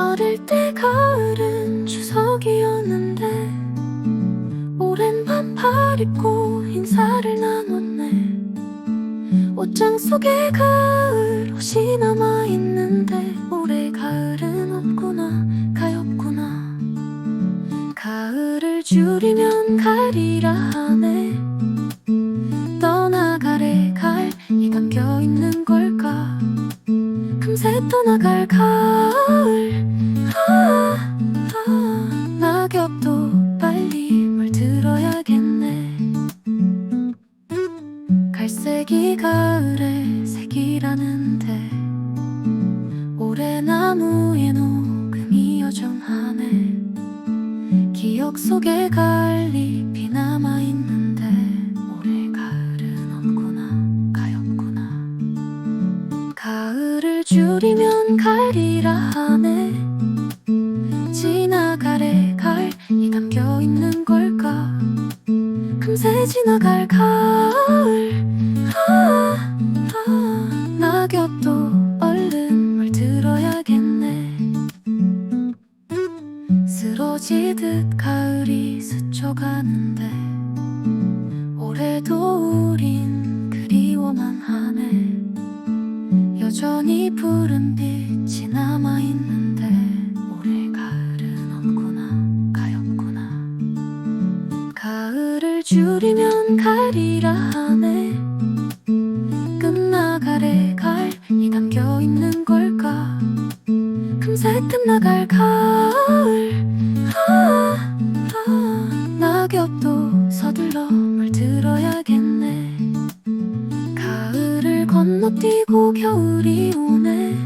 어릴 때 가을은 추석이었는데 오랜 반팔 입고 인사를 나눴네. 옷장 속에 가을 옷이 남아있는데 올해 가을은 없구나 가엾구나. 가을을 줄이면 가리라 하네. 떠나가래 갈이 감겨있는 걸까? 금세 떠나갈 가 을 아, 아, 낙엽도 빨리 물들어야겠네 갈색이 가을의 색이라는데 올해 나무에 녹음이 여전하네 기억 속에 가을잎이 남아있는 줄이면 가을이라 하네. 지나가래 가을이 감겨있는 걸까? 금세 지나갈 가을. 아, 아, 낙엽도 얼른 물들어야겠네. 쓰러지듯 가을이 스쳐가는데 올해도 우린 여전히 푸른 빛이 남아있는데 올해 가을은 없구나 가엾구나. 가을을 줄이면 가을이라 하네. 끝나가래 가을이 담겨있는 걸까? 금세 끝나갈 가을. 아, 아, 낙엽도 서둘러 겨울이 오네.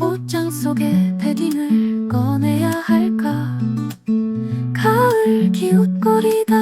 옷장 속에 패딩을 꺼내야 할까? 가을 기웃거리다.